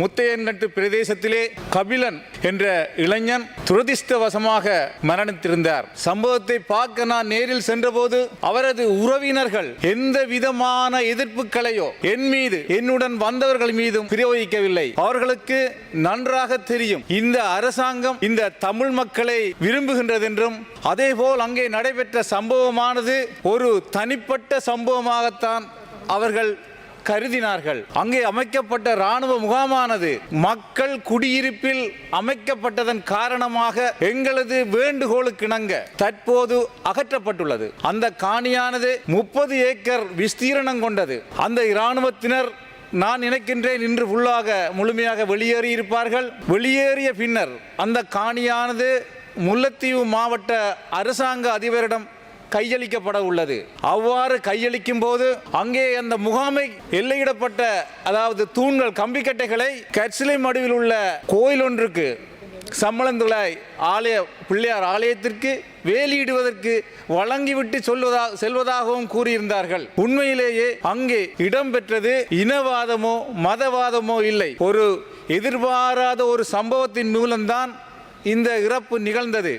முத்தையன்கட்டு பிரதேசத்திலே கபிலன் என்ற இளைஞன் துரதிர்ஷ்டவசமாக மரணித்திருந்தார். சம்பவத்தை பார்க்க நான் நேரில் சென்றபோது அவரது உறவினர்கள் எந்த விதமான எதிர்ப்புகளையோ என் மீது என்னுடன் வந்தவர்கள் மீதும் பிரயோகிக்கவில்லை. அவர்களுக்கு நன்றாக தெரியும். இந்த அரசாங்கம் இந்த தமிழ் மக்களை விரும்புகின்றது என்றும் அதேபோல் அங்கே நடைபெற்ற சம்பவமானது ஒரு தனிப்பட்ட சம்பவமாகத்தான் அவர்கள் கருதினார்கள். அங்கே அமைக்கப்பட்ட ராணுவ முகாமானது மக்கள் குடியிருப்பில் அமைக்கப்பட்டதன் காரணமாக எங்களது வேண்டுகோளுக்கிணங்க தற்போது அகற்றப்பட்டுள்ளது. அந்த காணியானது முப்பது ஏக்கர் விஸ்தீரணம் கொண்டது. அந்த இராணுவத்தினர் நான் நினைக்கின்றேன் இன்று ஃபுல்லாக முழுமையாக வெளியேறி இருப்பார்கள். வெளியேறிய பின்னர் அந்த காணியானது முல்லைத்தீவு மாவட்ட அரசாங்க அதிபரிடம் கையளிக்கப்பட உள்ளது. அவ்வாறு கையளிக்கும் போது அங்கே அந்த முகாமை எல்லையிடப்பட்ட அதாவது தூண்கள் கம்பிக்கட்டைகளை கற்சிலை மடுவில் உள்ள கோயில் ஒன்றுக்கு சம்பளந்துளாய் ஆலய பிள்ளையார் ஆலயத்திற்கு வேலியிடுவதற்கு வழங்கிவிட்டு சொல்வதா செல்வதாகவும் கூறியிருந்தார்கள். உண்மையிலேயே அங்கே இடம்பெற்றது இனவாதமோ மதவாதமோ இல்லை. ஒரு எதிர்பாராத ஒரு சம்பவத்தின் மூலம்தான் இந்த இறப்பு நிகழ்ந்தது.